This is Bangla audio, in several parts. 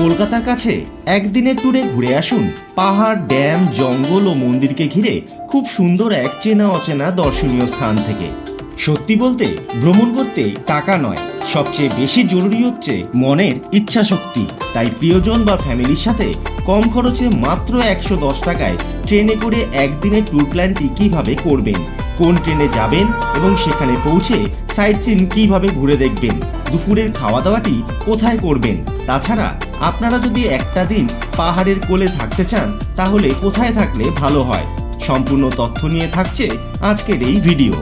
কলকাতার কাছে একদিনের ট্যুরে ঘুরে আসুন। পাহাড়, ড্যাম, জঙ্গল ও মন্দিরকে ঘিরে খুব সুন্দর এক চেনা অচেনা দর্শনীয় স্থান থেকে। সত্যি বলতে, ভ্রমণ করতে টাকা নয়, সবচেয়ে বেশি জরুরি হচ্ছে মনের ইচ্ছা শক্তি তাই প্রিয়জন বা ফ্যামিলির সাথে কম খরচে মাত্র একশো দশ টাকায় ট্রেনে করে একদিনের ট্যুর প্ল্যানটি কীভাবে করবেন? কোন ট্রেনে যাবেন এবং সেখানে পৌঁছে সাইট সিন কীভাবে ঘুরে দেখবেন, দুপুরের খাওয়া দাওয়াটি কোথায় করবেন, তাছাড়া আপনারা যদি একটা দিন পাহাড়ের কোলে থাকতে চান, তাহলে কোথায় থাকলে ভালো হয়? সম্পূর্ণ তথ্য নিয়ে থাকছে আজকের এই ভিডিও।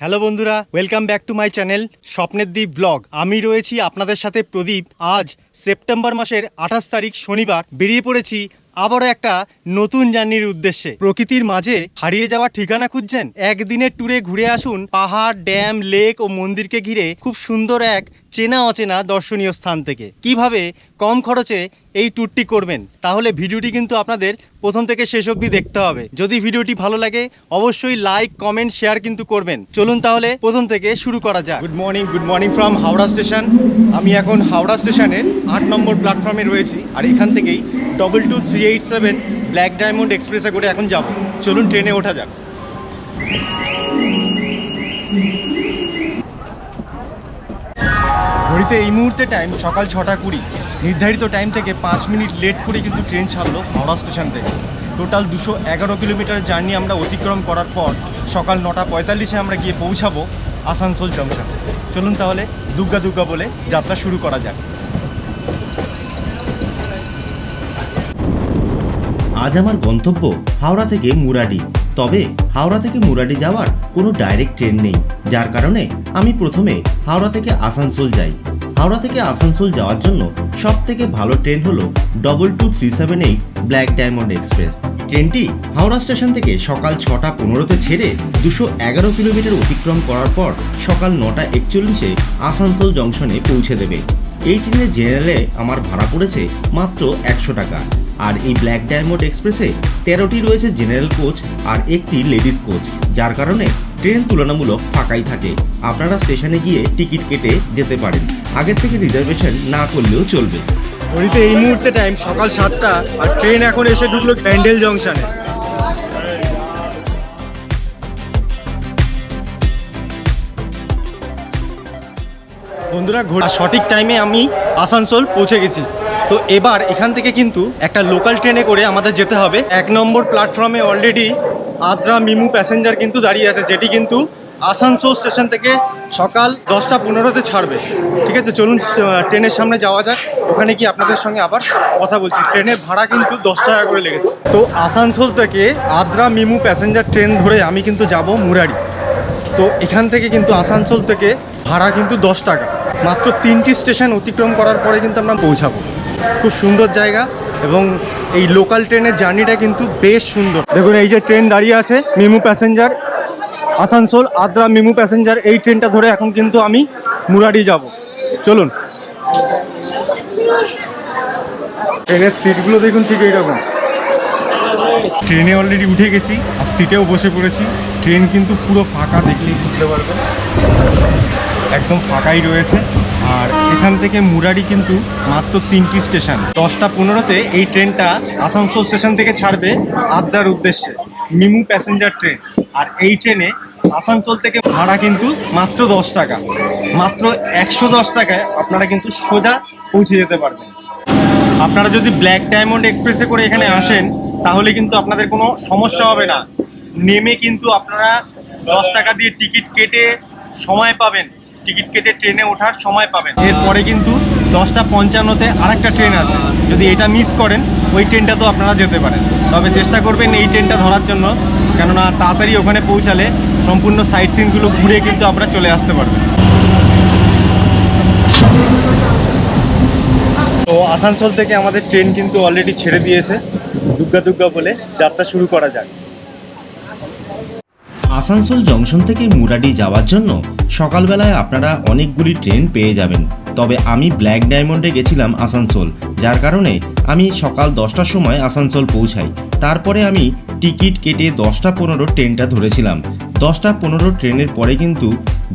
হ্যালো বন্ধুরা, welcome back to my channel স্বপ্নের দ্বীপ ব্লগ। আমি রয়েছি আপনাদের সাথে প্রদীপ। আজ সেপ্টেম্বর মাসের আঠাশ তারিখ শনিবার, বেরিয়ে পড়েছি আবারও একটা নতুন জার্নির উদ্দেশ্যে। প্রকৃতির মাঝে হারিয়ে যাওয়ার ঠিকানা খুঁজছেন? একদিনের ট্যুরে ঘুরে আসুন পাহাড়, ড্যাম, লেক ও মন্দিরকে ঘিরে খুব সুন্দর এক চেনা অচেনা দর্শনীয় স্থান থেকে। কীভাবে কম খরচে এই ট্যুরটি করবেন? তাহলে ভিডিওটি কিন্তু আপনাদের প্রথম থেকে শেষ অবধি দেখতে হবে। যদি ভিডিওটি ভালো লাগে, অবশ্যই লাইক কমেন্ট শেয়ার কিন্তু করবেন। চলুন তাহলে প্রথম থেকে শুরু করা যাক। Good morning good morning from Howrah station. আমি এখন হাওড়া স্টেশনের আট নম্বর প্ল্যাটফর্মে রয়েছি, আর এখান থেকেই double two three eight seven black diamond এক্সপ্রেসে করে এখন যাব। চলুন ট্রেনে ওঠা যাক। ঘড়িতে এই মুহূর্তে টাইম সকাল ছটা কুড়ি। নির্ধারিত টাইম থেকে পাঁচ মিনিট লেট করে কিন্তু ট্রেন ছাড়লো হাওড়া স্টেশন থেকে। টোটাল দুশো এগারো কিলোমিটার জার্নি আমরা অতিক্রম করার পর সকাল নটা পঁয়তাল্লিশে আমরা গিয়ে পৌঁছাবো আসানসোল জংশন চলুন তাহলে দুর্গা দুর্গা বলে যাত্রা শুরু করা যাক। আজ আমার গন্তব্য হাওড়া থেকে মুরাডি। তবে হাওড়া থেকে মুরাডি যাওয়ার কোনো ডাইরেক্ট ট্রেন নেই, যার কারণে আমি প্রথমে হাওড়া থেকে আসানসোল যাই। হাওড়া থেকে আসানসোল যাওয়ার জন্য সব থেকে ভালো ট্রেন হলো double two three seven eight black diamond express ট্রেনটি হাওড়া স্টেশন থেকে সকাল ছটা পনেরোতে ছেড়ে দুশো এগারো কিলোমিটার অতিক্রম করার পর সকাল নটা একচল্লিশে আসানসোল জংশনে পৌঁছে দেবে। এই ট্রেনের জেনারেলে আমার ভাড়া পড়েছে মাত্র একশো টাকা। আর এই ব্ল্যাক ডায়মন্ড এক্সপ্রেসে তেরোটি রয়েছে জেনারেল কোচ আর একটি লেডিস কোচ যার কারণে ট্রেন তুলনামূলক ফাঁকাই থাকে। আপনারা স্টেশনে গিয়ে টিকিট কেটে যেতে পারেন। আগের থেকে রিজার্ভেশন না করলেও চলবে। ঘড়িতে এই মুহূর্তে টাইম সকাল সাতটা আর ট্রেন এখন এসে ঢুকলো ব্যান্ডেল জংশনে বন্ধুরা, ঘোড়া সঠিক টাইমে আমি আসানসোল পৌঁছে গেছি। তো এবার এখান থেকে কিন্তু একটা লোকাল ট্রেনে করে আমাদের যেতে হবে। এক নম্বর প্ল্যাটফর্মে অলরেডি আদ্রা মিমু প্যাসেঞ্জার কিন্তু দাঁড়িয়ে আছে, যেটি কিন্তু আসানসোল স্টেশন থেকে সকাল দশটা পনেরোতে ছাড়বে। ঠিক আছে, চলুন ট্রেনের সামনে যাওয়া যাক। ওখানে কি আপনাদের সঙ্গে আবার কথা বলছি। ট্রেনের ভাড়া কিন্তু দশ টাকা করে লেগেছে। তো আসানসোল থেকে আদ্রা মিমু প্যাসেঞ্জার ট্রেন ধরে আমি কিন্তু যাব মুরারি। তো এখান থেকে কিন্তু আসানসোল থেকে ভাড়া কিন্তু দশ টাকা। মাত্র তিনটি স্টেশন অতিক্রম করার পরে কিন্তু আমরা পৌঁছাবো। খুব সুন্দর জায়গা এবং এই লোকাল ট্রেনের জার্নিটা কিন্তু বেশ সুন্দর। দেখুন, এই যে ট্রেন দাঁড়িয়ে আছে, MEMU passenger, Asansol, Adra MEMU passenger, এই ট্রেনটা ধরে এখন কিন্তু আমি মুরারি যাব। চলুন। ট্রেনের সিটগুলো দেখুন ঠিক এইরকম। ট্রেনে অলরেডি উঠে গেছি, আর সিটেও বসে পড়েছি। ট্রেন কিন্তু পুরো ফাঁকা দেখলেই বুঝতে পারবেন। একদম ফাঁকাই রয়েছে। আর এখান থেকে মুরারি কিন্তু মাত্র তিনটি স্টেশন। দশটা পনেরোতে এই ট্রেনটা আসানসোল স্টেশন থেকে ছাড়বে আদ্রার উদ্দেশ্যে, মিমু প্যাসেঞ্জার ট্রেন। আর এই ট্রেনে আসানসোল থেকে ভাড়া কিন্তু মাত্র দশ টাকা। মাত্র একশো দশ টাকায় আপনারা কিন্তু সোজা পৌঁছে যেতে পারবেন। আপনারা যদি ব্ল্যাক ডায়মন্ড এক্সপ্রেসে করে এখানে আসেন, তাহলে কিন্তু আপনাদের কোনো সমস্যা হবে না। নেমে কিন্তু আপনারা দশ টাকা দিয়ে টিকিট কেটে সময় পাবেন। টিকিট কেটে ট্রেনে ওঠার সময় পাবেন। এরপরে কিন্তু দশটা পঞ্চান্নতে আরেকটা ট্রেন আছে। যদি এটা মিস করেন, ওই ট্রেনটা তো আপনারা যেতে পারেন। তবে চেষ্টা করবেন এই ট্রেনটা ধরার জন্য। কেননা তাড়াতাড়ি ওখানে পৌঁছালে সম্পূর্ণ সাইট সিনগুলো ঘুরে কিন্তু আপনারা চলে আসতে পারবেন। তো আসানসোল থেকে আমাদের ট্রেন কিন্তু অলরেডি ছেড়ে দিয়েছে। দুর্গা দুর্গা বলে যাত্রা শুরু করা যাক। আসানসোল জংশন থেকে মুরাডি যাওয়ার জন্য সকালবেলায় আপনারা অনেকগুলি ট্রেন পেয়ে যাবেন। তবে আমি ব্ল্যাক ডায়মন্ডে গেছিলাম আসানসোল, যার কারণে আমি সকাল দশটার সময় আসানসোল পৌঁছাই। তারপরে আমি টিকিট কেটে দশটা পনেরো ট্রেনটা ধরেছিলাম। দশটা পনেরো ট্রেনের পরে কিন্তু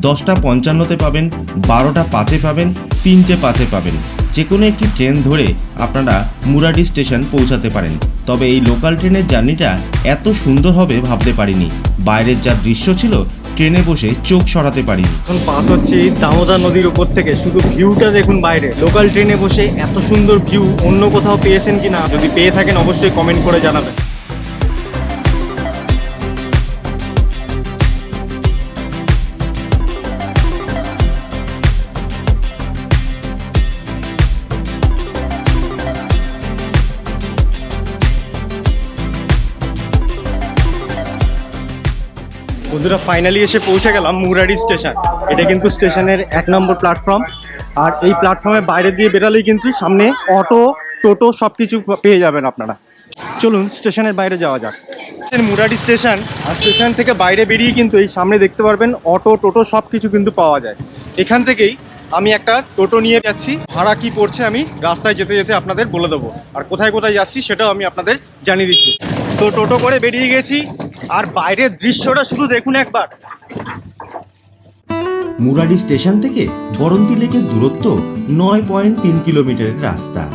দশটা পঞ্চান্নতে পাবেন, বারোটা পাঁচে পাবেন, তিনটে পাঁচে পাবেন। যে কোনো একটি ট্রেন ধরে আপনারা মুরাডি স্টেশন পৌঁছাতে পারেন। তবে এই লোকাল ট্রেনের জার্নিটা এত সুন্দর হবে ভাবতে পারিনি। বাইরের যা দৃশ্য ছিল, ট্রেনে বসে চোখ সরাতে পারি এখন পাস হচ্ছে দামোদর নদীর উপর থেকে। শুধু ভিউটা দেখুন বাইরে। লোকাল ট্রেনে বসে এত সুন্দর ভিউ অন্য কোথাও পেয়েছেন কি না যদি পেয়ে থাকেন অবশ্যই কমেন্ট করে জানাবেন। বন্ধুরা ফাইনালি এসে পৌঁছে গেলাম মুরারি স্টেশন। এটা কিন্তু স্টেশনের এক নম্বর প্ল্যাটফর্ম আর এই প্ল্যাটফর্মে বাইরে দিয়ে বেরালেই কিন্তু সামনে অটো, টোটো সব কিছু পেয়ে যাবেন আপনারা। চলুন, স্টেশনের বাইরে যাওয়া যাক। মুরারি স্টেশন। আর স্টেশন থেকে বাইরে বেরিয়ে কিন্তু এই সামনে দেখতে পারবেন, অটো, টোটো সব কিছু কিন্তু পাওয়া যায়। এখান থেকেই আমি একটা টোটো নিয়ে যাচ্ছি। ভাড়া কি পড়ছে আমি রাস্তায় যেতে যেতে আপনাদের বলে দেবো। আর কোথায় কোথায় যাচ্ছি সেটাও আমি আপনাদের জানিয়ে দিচ্ছি। তো টোটো করে বেরিয়ে গেছি। আর বাইরের দৃশ্যটা শুধু দেখুন একবার। মুরাডি স্টেশন থেকে বরন্তি লেকের দূরত্ব নয় পয়েন্ট তিন কিলোমিটারের রাস্তা।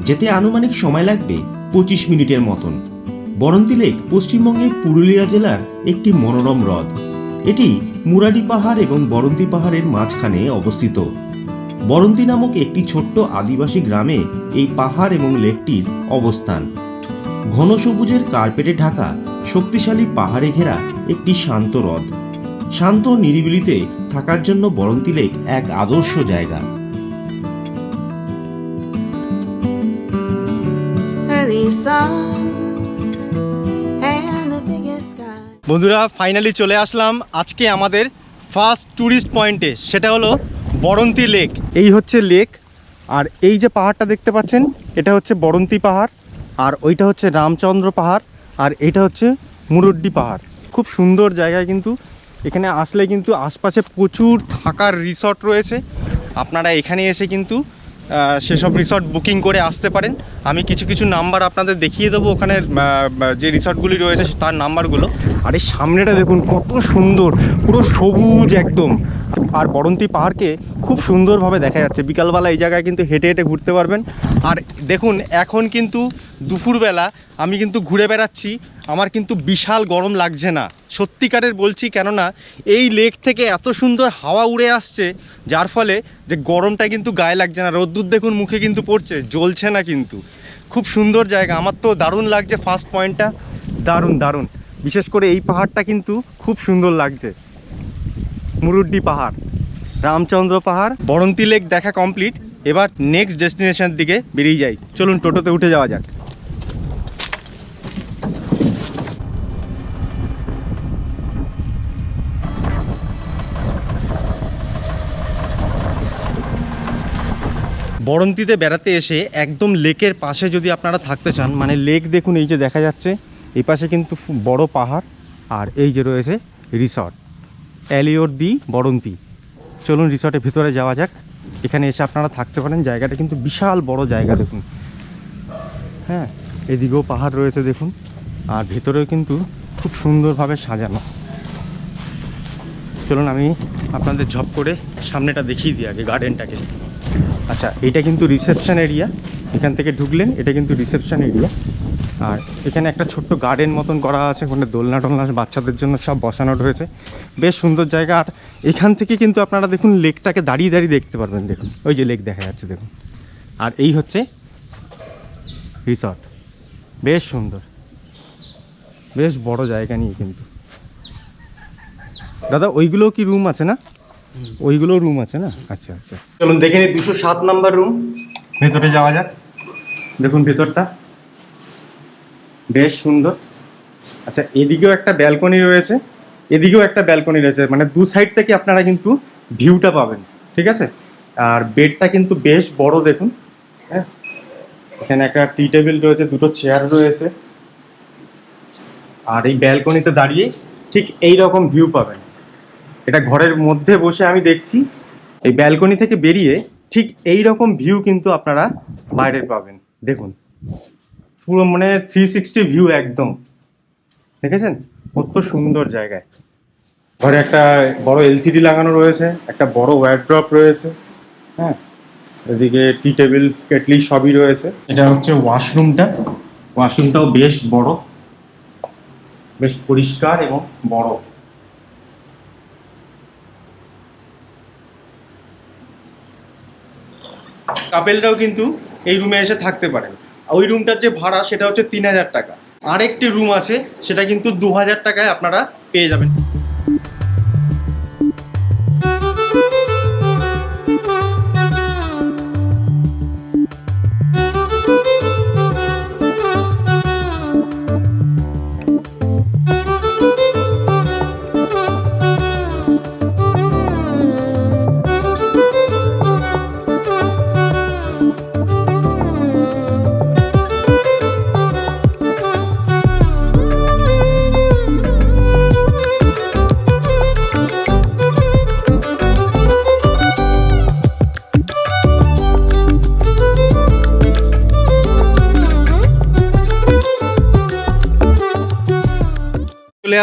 যেতে আনুমানিক সময় লাগবে পঁচিশ মিনিটের মতন। বরন্তি লেক পশ্চিমবঙ্গের পুরুলিয়া জেলার একটি মনোরম হ্রদ। এটি মুরাডি পাহাড় এবং বরন্তি পাহাড়ের মাঝখানে অবস্থিত। বরন্তি নামক একটি ছোট্ট আদিবাসী গ্রামে এই পাহাড় এবং লেকটির অবস্থান। ঘন সবুজের কার্পেটে ঢাকা শক্তিশালী পাহাড়ে ঘেরা একটি শান্ত হ্রদ। শান্ত নিরিবিলিতে থাকার জন্য বরন্তি লেক এক আদর্শ জায়গা. বন্ধুরা ফাইনালি চলে আসলাম আজকে আমাদের ফার্স্ট ট্যুরিস্ট পয়েন্টে সেটা হলো বরন্তি লেক। এই হচ্ছে লেক। আর এই যে পাহাড়টা দেখতে পাচ্ছেন এটা হচ্ছে বরন্তি পাহাড়। আর ওইটা হচ্ছে রামচন্দ্র পাহাড়। আর এটা হচ্ছে মুরড্ডি পাহাড়। খুব সুন্দর জায়গায় কিন্তু এখানে আসলে কিন্তু আশপাশে প্রচুর থাকার রিসর্ট রয়েছে। আপনারা এখানে এসে কিন্তু সেসব রিসর্ট বুকিং করে আসতে পারেন। আমি কিছু কিছু নাম্বার আপনাদের দেখিয়ে দেবো ওখানে যে রিসর্টগুলি রয়েছে তার নাম্বারগুলো আর এই সামনেটা দেখুন কত সুন্দর, পুরো সবুজ একদম। আর বরন্তি পাহাড়কে খুব সুন্দরভাবে দেখা যাচ্ছে। বিকালবেলা এই জায়গায় কিন্তু হেঁটে হেঁটে ঘুরতে পারবেন। আর দেখুন, এখন কিন্তু দুপুরবেলা আমি কিন্তু ঘুরে বেড়াচ্ছি। আমার কিন্তু বিশাল গরম লাগছে না। সত্যিকারের বলছি কেননা, এই লেক থেকে এত সুন্দর হাওয়া উড়ে আসছে, যার ফলে যে গরমটা কিন্তু গায়ে লাগছে না। রোদ্দুর দেখুন মুখে কিন্তু পড়ছে, জ্বলছে না কিন্তু। খুব সুন্দর জায়গা। আমার তো দারুণ লাগছে ফার্স্ট পয়েন্টটা। দারুণ দারুণ। বিশেষ করে এই পাহাড়টা কিন্তু খুব সুন্দর লাগছে। মুরুড্ডি পাহাড়, রামচন্দ্র পাহাড়, বরন্তি লেক দেখা কমপ্লিট এবার নেক্সট ডেস্টিনেশনের দিকে বেরিয়ে যাই। চলুন টোটোতে উঠে যাওয়া যাক। বরন্তিতে বেড়াতে এসে একদম লেকের পাশে যদি আপনারা থাকতে চান মানে লেক দেখুন, এই যে দেখা যাচ্ছে, এই পাশে কিন্তু বড় পাহাড়, আর এই যে রয়েছে রিসর্ট। অ্যালিওর দি বরন্তি। চলুন রিসর্টের ভিতরে যাওয়া যাক। এখানে এসে আপনারা থাকতে পারেন। জায়গাটা কিন্তু বিশাল বড় জায়গা, দেখুন। হ্যাঁ এদিকেও পাহাড় রয়েছে, দেখুন। আর ভেতরেও কিন্তু খুব সুন্দরভাবে সাজানো। চলুন, আমি আপনাদের ঝপ করে সামনেটা দেখিয়ে দিই আগে গার্ডেনটাকে। আচ্ছা এটা কিন্তু রিসেপশন এরিয়া। এখান থেকে ঢুকলেন, এটা কিন্তু রিসেপশন এরিয়া। আর এখানে একটা ছোট্ট গার্ডেন মতন করা আছে ওখানে দোলনা টোলনা বাচ্চাদের জন্য সব বসানো রয়েছে। বেশ সুন্দর জায়গা আর এখান থেকে কিন্তু আপনারা দেখুন লেকটাকে দাঁড়িয়ে দাঁড়িয়ে দেখতে পারবেন দেখুন। ওই যে লেক দেখা যাচ্ছে দেখুন। আর এই হচ্ছে রিসর্ট বেশ সুন্দর। বেশ বড় জায়গা নিয়ে কিন্তু। দাদা ওইগুলো কি রুম আছে না? ওইগুলো রুম আছে না? আচ্ছা আচ্ছা। চলুন দেখে নিই দুশো সাত নাম্বার রুম ভেতরে যাওয়া যাক। দেখুন ভেতরটা। বেশ সুন্দর। আচ্ছা এদিকেও একটা ব্যালকনি রয়েছে। এদিকেও একটা ব্যালকনি রয়েছে। মানে দু সাইড থেকে আপনারা কিন্তু ভিউটা পাবেন, ঠিক আছে? আর বেডটা কিন্তু বেশ বড়, দেখুন। হ্যাঁ? এখানে একটা টি টেবিল রয়েছে, দুটো চেয়ার রয়েছে। আর এই ব্যালকনিতে দাঁড়িয়ে ঠিক এই রকম ভিউ পাবেন। এটা ঘরের মধ্যে বসে আমি দেখছি। এই ব্যালকনি থেকে বেরিয়ে ঠিক এই রকম ভিউ কিন্তু আপনারা বাইরের পাবেন। দেখুন। পুরো মানে থ্রি সিক্সটি ভিউ একদম। দেখেছেন? কত সুন্দর জায়গায়। ঘরে একটা বড় এলসিডি লাগানো রয়েছে, একটা বড় ওয়ারড্রপ রয়েছে হ্যাঁ? এদিকে টি টেবিল কেটলি সবই রয়েছে। এটা হচ্ছে ওয়াশরুমটা ওয়াশরুমটাও বেশ বড়, বেশ পরিষ্কার এবং বড়। কাপেলরাও কিন্তু এই রুমে এসে থাকতে পারেন। ওই রুমটার যে ভাড়া, সেটা হচ্ছে তিন হাজার টাকা। আরেকটি রুম আছে, সেটা কিন্তু দু হাজার টাকায় আপনারা পেয়ে যাবেন।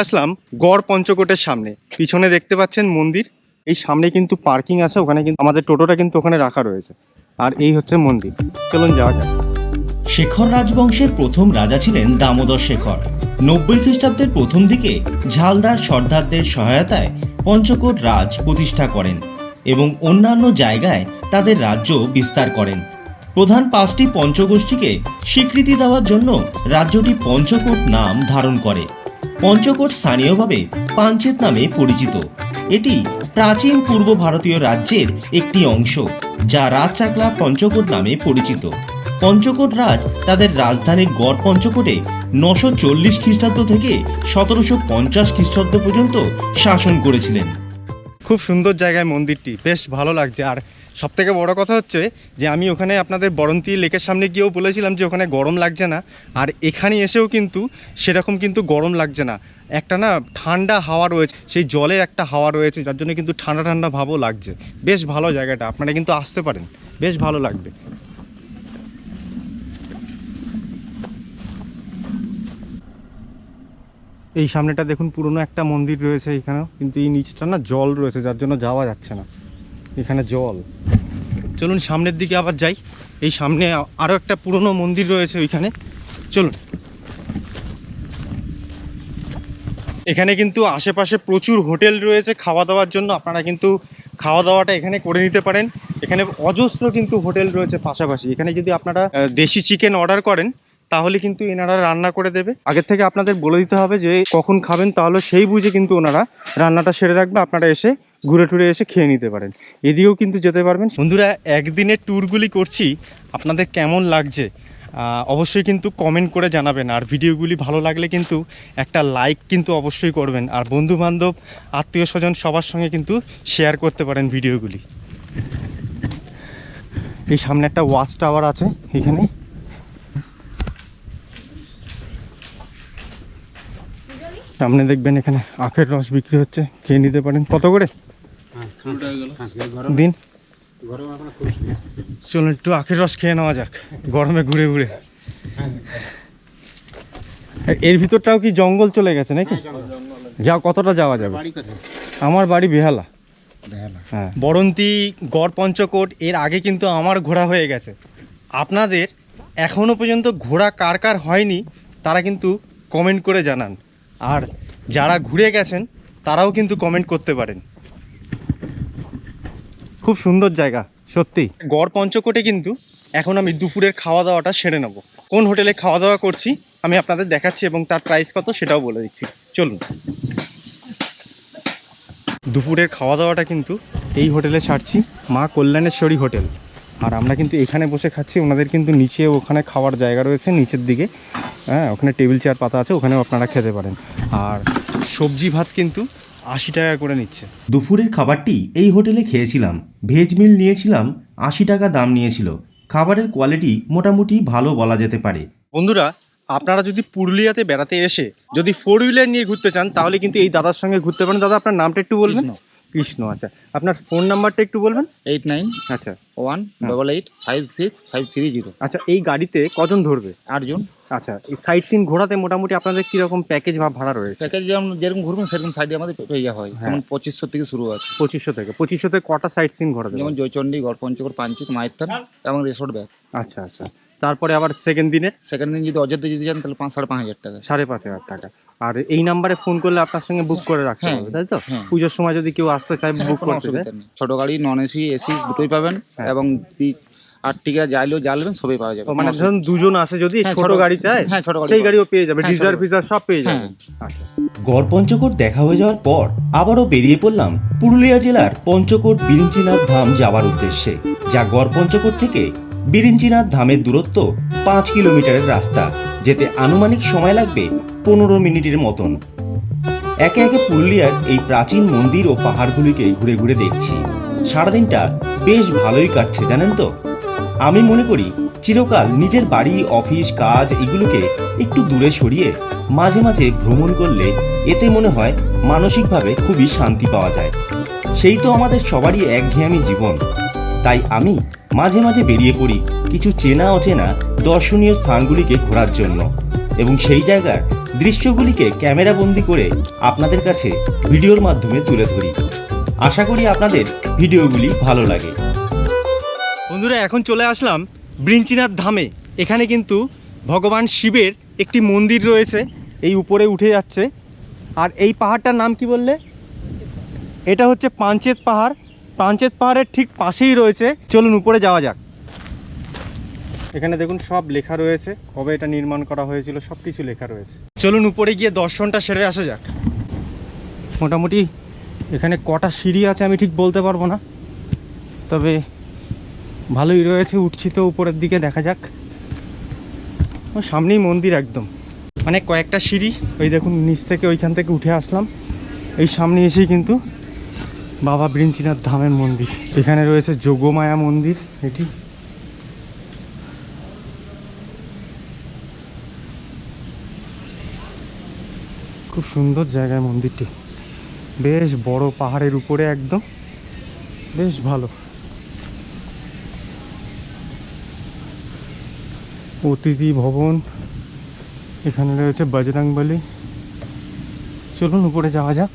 আসলাম গড় পঞ্চকোটের সামনে। পিছনে দেখতে পাচ্ছেন মন্দির। এই সামনে কিন্তু পার্কিং আছে, ওখানে কিন্তু আমাদের টোটোটা কিন্তু ওখানে রাখা রয়েছে। আর এই হচ্ছে মন্দির। চলুন যাওয়া যাক। শেখর রাজবংশের প্রথম রাজা ছিলেন দামোদর শেখর। নব্বই খ্রিস্টাব্দের প্রথম দিকে ঝালদার সর্দারদের সহায়তায় পঞ্চকোট রাজ প্রতিষ্ঠা করেন এবং অন্যান্য জায়গায় তাদের রাজ্য বিস্তার করেন। প্রধান পাঁচটি পঞ্চগোষ্ঠীকে স্বীকৃতি দেওয়ার জন্য রাজ্যটি পঞ্চকোট নাম ধারণ করে। পঞ্চকোট স্থানীয়ভাবে পাঞ্চেত নামে পরিচিত। এটি প্রাচীন পূর্ব ভারতীয় রাজ্যের একটি অংশ, যা রাজচাকলা পঞ্চকোট নামে পরিচিত। পঞ্চকোট রাজ তাদের রাজধানী গড় পঞ্চকোটে নশো চল্লিশ খ্রিস্টাব্দ থেকে সতেরোশো পঞ্চাশ খ্রিস্টাব্দ পর্যন্ত শাসন করেছিলেন। খুব সুন্দর জায়গায় মন্দিরটি, বেশ ভালো লাগছে। আর সব থেকে বড় কথা হচ্ছে যে আমি ওখানে আপনাদের বরন্তি লেকের সামনে গিয়েও বলেছিলাম যে ওখানে গরম লাগছে না। আর এখানে এসেও কিন্তু সেরকম কিন্তু গরম লাগছে না। একটা না ঠান্ডা হাওয়া রয়েছে, সেই জলের একটা হাওয়া রয়েছে, যার জন্য কিন্তু ঠান্ডা ঠান্ডা ভাবও লাগছে। বেশ ভালো জায়গাটা, আপনারা কিন্তু আসতে পারেন। বেশ ভালো লাগবে। এই সামনেটা দেখুন, পুরনো একটা মন্দির রয়েছে এখানেও, কিন্তু এই নিচটা না জল রয়েছে, যার জন্য যাওয়া যাচ্ছে না। এখানে জল। চলুন সামনের দিকে আবার যাই। এই সামনে আরও একটা পুরনো মন্দির রয়েছে ওইখানে। চলুন। এখানে কিন্তু আশেপাশে প্রচুর হোটেল রয়েছে খাওয়া দাওয়ার জন্য। আপনারা কিন্তু খাওয়া দাওয়াটা এখানে করে নিতে পারেন। এখানে অজস্র কিন্তু হোটেল রয়েছে পাশাপাশি। এখানে যদি আপনারা দেশি চিকেন অর্ডার করেন, তাহলে কিন্তু এনারা রান্না করে দেবে। আগের থেকে আপনাদের বলে দিতে হবে যে কখন খাবেন, তাহলে সেই বুঝে কিন্তু ওনারা রান্নাটা সেরে রাখবে। আপনারা এসে ঘুরে টুরে এসে খেয়ে নিতে পারেন। এদিকেও কিন্তু যেতে পারবেন। বন্ধুরা, একদিনের ট্যুরগুলি করছি। আপনাদের কেমন লাগছে? অবশ্যই কিন্তু কমেন্ট করে জানাবেন। আর ভিডিওগুলি ভালো লাগলে কিন্তু একটা লাইক কিন্তু অবশ্যই করবেন। আর বন্ধু বান্ধব আত্মীয় স্বজন সবার সঙ্গে কিন্তু শেয়ার করতে পারেন ভিডিওগুলি। এই সামনে একটা ওয়াচ টাওয়ার আছে এখানে। সামনে দেখবেন এখানে আখের রস বিক্রি হচ্ছে। খেয়ে নিতে পারেন। কত করে? দিন। চলুন একটু আখের রস খেয়ে নেওয়া যাক। গরমে ঘুরে ঘুরে। এর ভিতরটাও কি জঙ্গল চলে গেছে নাকি? যা কতটা যাওয়া যাবে? আমার বাড়ি বেহালা। হ্যাঁ। বরন্তি গড় পঞ্চকোট এর আগে কিন্তু আমার ঘোরা হয়ে গেছে। আপনাদের এখনও পর্যন্ত ঘোরা কার কার হয়নি তারা কিন্তু কমেন্ট করে জানান। আর যারা ঘুরে গেছেন তারাও কিন্তু কমেন্ট করতে পারেন। খুব সুন্দর জায়গা, সত্যি। গড় পঞ্চকোটে কিন্তু এখন আমি দুপুরের খাওয়া দাওয়াটা সেরে নেব। কোন হোটেলে খাওয়া দাওয়া করছি আমি আপনাদের দেখাচ্ছি এবং তার প্রাইস কত সেটাও বলে দিচ্ছি। চলুন। দুপুরের খাওয়া দাওয়াটা কিন্তু এই হোটেলে ছাড়ছি মা কল্যাণেশ্বরী হোটেল। আর আমরা কিন্তু এখানে বসে খাচ্ছি ওনাদের কিন্তু নিচে ওখানে খাওয়ার জায়গা রয়েছে নিচের দিকে। হ্যাঁ ওখানে টেবিল চেয়ার পাতা আছে ওখানেও আপনারা খেতে পারেন। আর সবজি ভাত কিন্তু আশি টাকা করে নিচ্ছে। দুপুরের খাবারটি এই হোটেলে খেয়েছিলাম। ভেজ মিল নিয়েছিলাম আশি টাকা দাম নিয়েছিল। খাবারের কোয়ালিটি মোটামুটি ভালো বলা যেতে পারে। বন্ধুরা আপনারা যদি পুরুলিয়াতে বেড়াতে এসে যদি ফোর হুইলার নিয়ে ঘুরতে চান তাহলে কিন্তু এই দাদার সঙ্গে ঘুরতে পারেন। দাদা আপনার নামটা একটু বলবেন? কৃষ্ণ আচ্ছা। আপনার ফোন নাম্বারটা একটু বলবেন? এইট নাইন আচ্ছা। One. Double eight five six five three zero আচ্ছা এই গাড়িতে কজন ধরবে? আটজন। আচ্ছা এই সাইট সিন ঘোরাতে মোটামুটি আপনাদের কীরকম প্যাকেজ বা ভাড়া রয়েছে? প্যাকেজ যেমন যেরকম ঘুরবেন সেরকম সাইডে আমাদের ইয়ে হয়। হ্যাঁ। যেমন পঁচিশশো থেকে শুরু আছে। পঁচিশশো থেকে। পঁচিশশো থেকে কটা সাইট সিন ঘোরাতে যেমন? জয়চণ্ডী গড়পঞ্চকর পাঞ্চিত মাইথান এবং রেসর্ট ব্যাগ। আচ্ছা আচ্ছা। তারপরে আবার সেকেন্ড দিনে সেকেন্ড দিন যদি অযোধ্যা যেতে চান তাহলে পাঁচ সাড়ে পাঁচ হাজার টাকা। সাড়ে পাঁচ হাজার টাকা। আর এই নাম্বারে ফোন করলে আপনার সঙ্গে বুক করে রাখতে হ্যাঁ, হবে তাই তো? হ্যাঁ। পুজোর সময় যদি কেউ আসতে চায় হ্যাঁ, বুক কোনো করতে ছোট গাড়ি নন এসি এসি দুটোই পাবেন হ্যাঁ। এবং আটটিকা জ্বালেও জ্বালবেন সবই পাওয়া যাবে। মানে ধরুন দুজন আসে যদি হ্যাঁ, ছোট গাড়ি চায় হ্যাঁ, ছোট গাড়ি সেই গাড়িও পেয়ে যাবে হ্যাঁ, ডিজার ফিজার সব পেয়ে যাবে। হ্যাঁ। আচ্ছা। গড় পঞ্চকোট দেখা হয়ে যাওয়ার পর আবারও বেরিয়ে পড়লাম পুরুলিয়া জেলার পঞ্চকোট বিরিঞ্চিনাথ ধাম যাওয়ার উদ্দেশ্যে যা গড় পঞ্চকোট থেকে বিরিঞ্চিনাথ ধামের দূরত্ব পাঁচ কিলোমিটারের রাস্তা, যেতে আনুমানিক সময় লাগবে পনেরো মিনিটের মতন। একে একে পুরুলিয়ার এই প্রাচীন মন্দির ও পাহাড়গুলিকে ঘুরে ঘুরে দেখছি। সারাদিনটা বেশ ভালোই কাটছে, জানেন তো? আমি মনে করি চিরকাল নিজের বাড়ি, অফিস, কাজ এগুলোকে একটু দূরে সরিয়ে মাঝে মাঝে ভ্রমণ করলে এতে মনে হয় মানসিকভাবে খুবই শান্তি পাওয়া যায়। সেই তো আমাদের সবারই একঘেয়েমি জীবন। তাই আমি মাঝে মাঝে বেরিয়ে পড়ি কিছু চেনা অচেনা দর্শনীয় স্থানগুলিকে ঘোরার জন্য এবং সেই জায়গার দৃশ্যগুলিকে ক্যামেরাবন্দি করে আপনাদের কাছে ভিডিওর মাধ্যমে তুলে ধরি। আশা করি আপনাদের ভিডিওগুলি ভালো লাগে। বন্ধুরা, এখন চলে আসলাম বৃঞ্চিনাথ ধামে। এখানে কিন্তু ভগবান শিবের একটি মন্দির রয়েছে। এই উপরে উঠে যাচ্ছে। আর এই পাহাড়টার নাম কি বললে? এটা হচ্ছে পাঞ্চেত পাহাড়। পাঞ্চেত পাহাড়ের ঠিক পাশেই রয়েছে। চলুন উপরে যাওয়া যাক। এখানে দেখুন সব লেখা রয়েছে, কবে এটা নির্মাণ করা হয়েছিল সব কিছু লেখা রয়েছে। চলুন উপরে গিয়ে দর্শনটা সেরে আসা যাক। মোটামুটি এখানে কটা সিঁড়ি আছে আমি ঠিক বলতে পারব না। তবে ভালোই রয়েছে, উঠছি তো উপরের দিকে, দেখা যাক। সামনেই মন্দির একদম। মানে কয়েকটা সিঁড়ি, ওই দেখুন নিচ থেকে ওইখান থেকে উঠে আসলাম। এই সামনে এসেই কিন্তু বাবা বৃঞ্চিনাথ ধামের মন্দির। এখানে রয়েছে যোগমায়া মন্দির, এটি। খুব সুন্দর জায়গায় মন্দিরটি। বেশ বড় পাহাড়ের উপরে একদম। বেশ ভালো। অতিথি ভবন, এখানে রয়েছে বজরংবলী। চলুন উপরে যাওয়া যাক।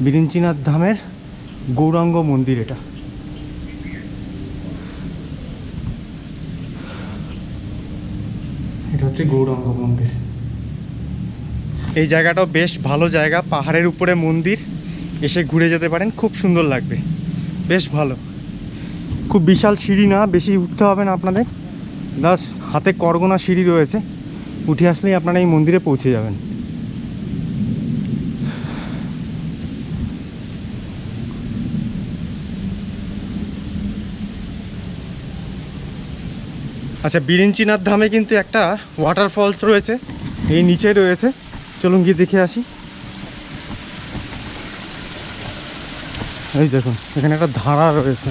বিরিঞ্চিনাথ ধামের গৌরাঙ্গ মন্দির এটা। এটা হচ্ছে গৌরাঙ্গ মন্দির। এই জায়গাটাও বেশ ভালো জায়গা, পাহাড়ের উপরে মন্দির, এসে ঘুরে যেতে পারেন, খুব সুন্দর লাগবে। বেশ ভালো। খুব বিশাল সিঁড়ি না, বেশি উঠতে হবে না আপনাদের। দাস হাতে করগোনা সিঁড়ি রয়েছে। উঠে আসলেই আপনারা এই মন্দিরে পৌঁছে যাবেন। আচ্ছা বিরিঞ্চিনাথ ধামে কিন্তু একটা ওয়াটারফলস রয়েছে। এই নিচে রয়েছে। চলুন গিয়ে দেখে আসি। এই দেখুন, এখানে একটা ধারা রয়েছে।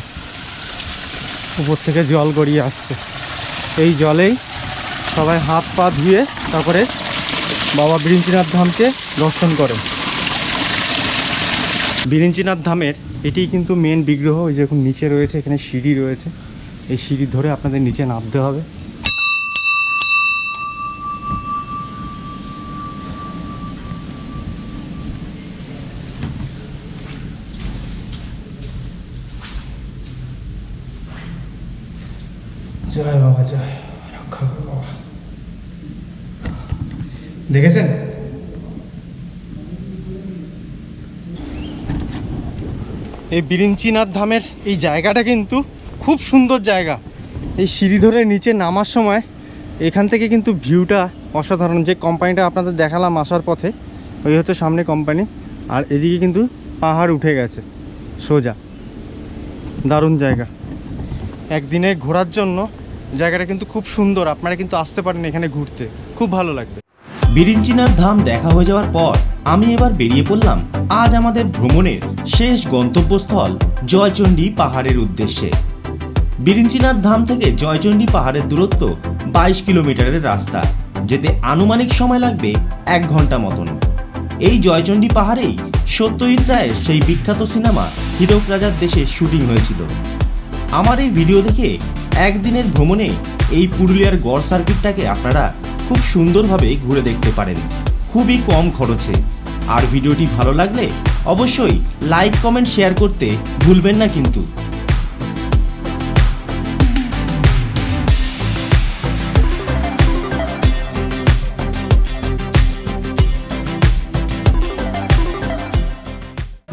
উপর থেকে জল গড়িয়ে আসছে। এই জলেই সবাই হাত পা ধুয়ে তারপরে বাবা বিরিঞ্চিনাথ ধামকে দর্শন করেন বিরিঞ্চিনাথ ধামের এটি কিন্তু মেন বিগ্রহ। ওই যে এখন নিচে রয়েছে, এখানে সিঁড়ি রয়েছে। এই সিঁড়ি ধরে আপনাদের নিচে নামতে হবে। দেখেছেন? এই বিরিঞ্চিনাথ ধামের এই জায়গাটা কিন্তু খুব সুন্দর জায়গা। এই সিঁড়ি ধরে নিচে নামার সময় এখান থেকে কিন্তু ভিউটা অসাধারণ। যে কোম্পানিটা আপনাদের দেখালাম আসার পথে ওই হচ্ছে সামনে কোম্পানি আর এদিকে কিন্তু পাহাড় উঠে গেছে সোজা। দারুণ জায়গা। একদিনে ঘোরার জন্য জায়গাটা কিন্তু খুব সুন্দর আপনারা কিন্তু আসতে পারেন এখানে ঘুরতে। খুব ভালো লাগবে। বিরিঞ্চিনার ধাম দেখা হয়ে যাওয়ার পর আমি এবার বেরিয়ে পড়লাম আজ আমাদের ভ্রমণের শেষ গন্তব্যস্থল জয়চণ্ডী পাহাড়ের উদ্দেশ্যে। বিরিঞ্চিনাথ ধাম থেকে জয়চণ্ডী পাহাড়ের দূরত্ব বাইশ কিলোমিটারের রাস্তা, যেতে আনুমানিক সময় লাগবে এক ঘণ্টা মতন। এই জয়চণ্ডী পাহাড়েই সত্যজিৎ রায়ের সেই বিখ্যাত সিনেমা হীরক রাজার দেশে শুটিং হয়েছিল। আমার এই ভিডিও দেখে একদিনের ভ্রমণে এই পুরুলিয়ার গড় সার্কিটটাকে আপনারা খুব সুন্দরভাবে ঘুরে দেখতে পারেন। খুবই কম খরচে। আর ভিডিওটি ভালো লাগলে অবশ্যই লাইক, কমেন্ট, শেয়ার করতে ভুলবেন না কিন্তু।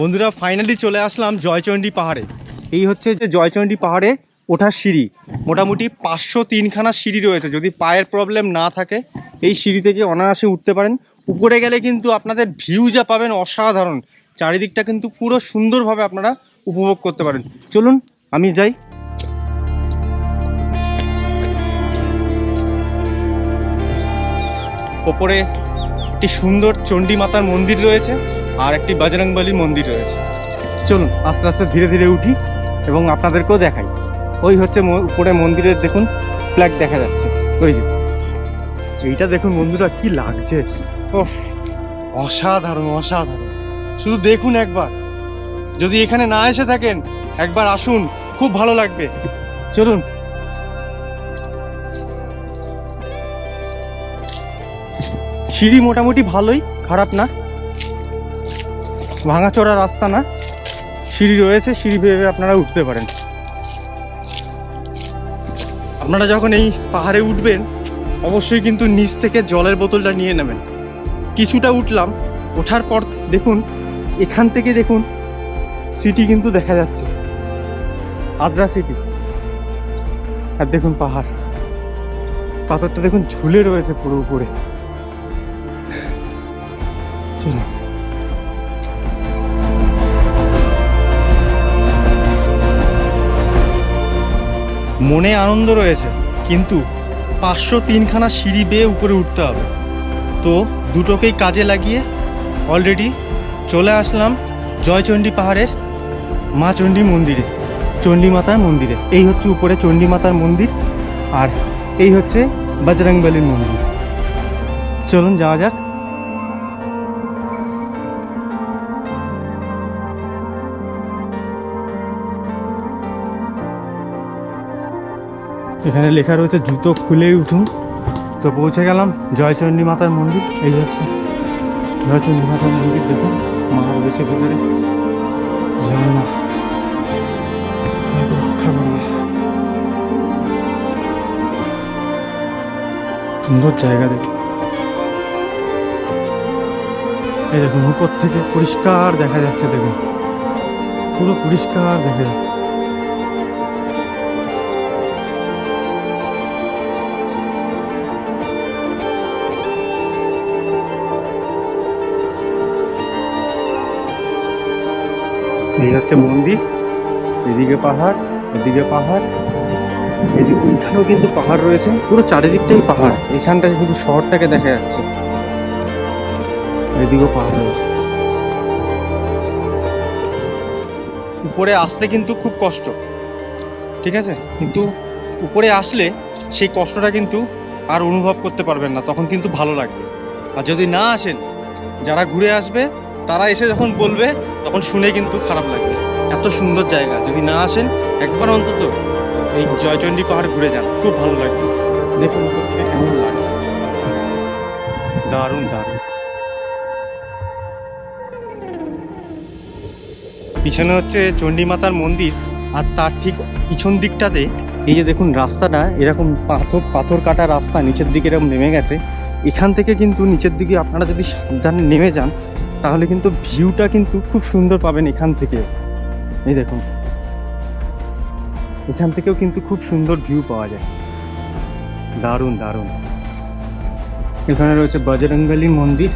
বন্ধুরা ফাইনালি চলে আসলাম জয়চণ্ডী পাহাড়ে। এই হচ্ছে যে জয়চণ্ডী পাহাড়ে ওঠার সিঁড়ি। মোটামুটি পাঁচশো তিনখানা সিঁড়ি রয়েছে। যদি পায়ের প্রবলেম না থাকে, এই সিঁড়ি থেকে অনায়াসে উঠতে পারেন। উপরে গেলে কিন্তু আপনাদের ভিউ যা পাবেন অসাধারণ। চারিদিকটা কিন্তু পুরো সুন্দরভাবে আপনারা উপভোগ করতে পারেন। চলুন, আমি যাই। ওপরে একটি সুন্দর চণ্ডী মাতার মন্দির রয়েছে। আর একটি বজরংবলীর মন্দির রয়েছে। চলুন, আস্তে আস্তে ধীরে ধীরে উঠি এবং আপনাদেরকেও দেখাই। ওই হচ্ছে উপরে মন্দিরের দেখুন ফ্ল্যাগ দেখা যাচ্ছে। ওই যে। এইটা দেখুন বন্ধুরা, কি লাগছে। অসাধারণ অসাধারণ। শুধু দেখুন একবার। যদি এখানে না এসে থাকেন, একবার আসুন, খুব ভালো লাগবে। চলুন। সিঁড়ি মোটামুটি ভালোই, খারাপ না। ভাঙাচোরা রাস্তা না, সিঁড়ি রয়েছে, সিঁড়ি ভেবে আপনারা উঠতে পারেন। আপনারা যখন এই পাহাড়ে উঠবেন, অবশ্যই কিন্তু নিচ থেকে জলের বোতলটা নিয়ে নেবেন। কিছুটা উঠলাম, ওঠার পর দেখুন, এখান থেকে দেখুন, সিটি কিন্তু দেখা যাচ্ছে। আদ্রা সিটি। আর দেখুন পাহাড়। পাথরটা দেখুন ঝুলে রয়েছে পুরো উপরে। চলুন। মনে আনন্দ রয়েছে, কিন্তু পাঁচশো তিনখানা সিঁড়ি বেয়ে উপরে উঠতে হবে। তো দুটোকেই কাজে লাগিয়ে অলরেডি চলে আসলাম জয়চণ্ডী পাহাড়ের মা চণ্ডী মন্দিরে, চণ্ডী মাতার মন্দিরে। এই হচ্ছে উপরে চণ্ডী মাতার মন্দির আর এই হচ্ছে বজরংবলীর মন্দির। চলুন যাওয়া যাক। এখানে লেখা রয়েছে, জুতো খুলেই উঠুন। তো পৌঁছে গেলাম জয়চণ্ডী মাতার মন্দির। এই হচ্ছে জয়চণ্ডী মাতার মন্দির, দেখুন মা রয়েছে ভিতরে। সুন্দর জায়গা দেখুন। এই দেখুন, উপর থেকে পরিষ্কার দেখা যাচ্ছে, দেখুন। পুরো পরিষ্কার দেখা যাচ্ছে। এই হচ্ছে মন্দির। এদিকে পাহাড় এদিকে পাহাড়। এদিকে ওইখানেও কিন্তু পাহাড় রয়েছে, পুরো চারিদিকটাই পাহাড়। এখানটায় শুধু শহরটাকে দেখা যাচ্ছে। এদিকেও পাহাড় রয়েছে। উপরে আসতে কিন্তু খুব কষ্ট, ঠিক আছে? কিন্তু উপরে আসলে সেই কষ্টটা কিন্তু আর অনুভব করতে পারবেন না, তখন কিন্তু ভালো লাগবে। আর যদি না আসেন, যারা ঘুরে আসবে তারা এসে যখন বলবে, তখন শুনে কিন্তু খারাপ লাগবে। এত সুন্দর জায়গা। যদি না আসেন, একবার অন্তত এই জয়চণ্ডী পাহাড় ঘুরে যান। খুব ভালো লাগবে। দেখুন কেমন লাগছে। দারুণ দারুণ। পিছনে হচ্ছে চণ্ডী মাতার মন্দির, আর তার ঠিক পিছন দিকটাতে এই যে দেখুন রাস্তাটা, এরকম পাথর পাথর কাটা রাস্তা, নিচের দিকে এরকম নেমে গেছে। এখান থেকে কিন্তু নিচের দিকে আপনারা যদি সাবধানে নেমে যান তাহলে কিন্তু ভিউটা কিন্তু খুব সুন্দর পাবেন এখান থেকে। এই দেখুন। এখান থেকেও কিন্তু খুব সুন্দর ভিউ পাওয়া যায়। দারুণ দারুণ। এখানে রয়েছে বজরংবলী মন্দির।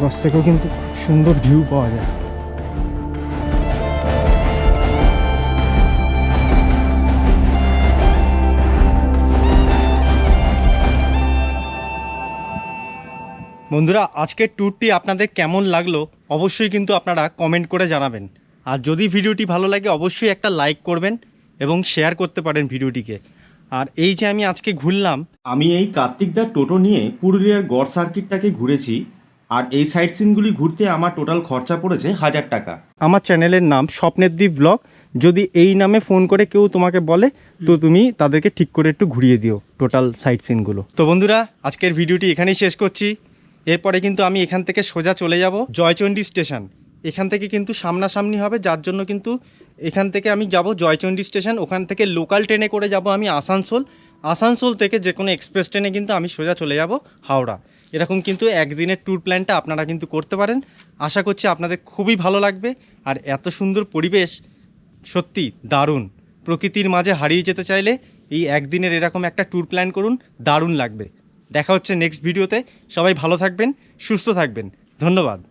বাস থেকেও কিন্তু সুন্দর ভিউ পাওয়া যায়। বন্ধুরা, আজকের ট্যুরটি আপনাদের কেমন লাগল অবশ্যই কিন্তু আপনারা কমেন্ট করে জানাবেন। আর যদি ভিডিওটি ভালো লাগে, অবশ্যই একটা লাইক করবেন এবং শেয়ার করতে পারেন ভিডিওটিকে। আর এই যে আমি আজকে ঘুরলাম, আমি এই কার্তিকদার টোটো নিয়ে পুরুলিয়ার গড় সার্কিটটাকে ঘুরেছি। আর এই সাইট সিনগুলি ঘুরতে আমার টোটাল খরচা পড়েছে হাজার টাকা। আমার চ্যানেলের নাম স্বপ্নের দ্বীপ ব্লগ যদি এই নামে ফোন করে কেউ তোমাকে বলে, তো তুমি তাদেরকে ঠিক করে একটু ঘুরিয়ে দিও টোটাল সাইট সিনগুলো তো বন্ধুরা, আজকের ভিডিওটি এখানেই শেষ করছি। এরপরে কিন্তু আমি এখান থেকে সোজা চলে যাব জয়চণ্ডী স্টেশন। এখান থেকে কিন্তু সামনাসামনি হবে, যার জন্য কিন্তু এখান থেকে আমি যাব জয়চণ্ডী স্টেশন। ওখান থেকে লোকাল ট্রেনে করে যাব আমি আসানসোল। আসানসোল থেকে যে কোনো এক্সপ্রেস ট্রেনে কিন্তু আমি সোজা চলে যাব হাওড়া। এরকম কিন্তু একদিনের ট্যুর প্ল্যানটা আপনারা কিন্তু করতে পারেন। আশা করছি আপনাদের খুবই ভালো লাগবে আর এত সুন্দর পরিবেশ, সত্যি দারুণ। প্রকৃতির মাঝে হারিয়ে যেতে চাইলে এই একদিনের এরকম একটা ট্যুর প্ল্যান করুন, দারুণ লাগবে। দেখা হচ্ছে নেক্সট ভিডিওতে সবাই ভালো থাকবেন সুস্থ থাকবেন। ধন্যবাদ।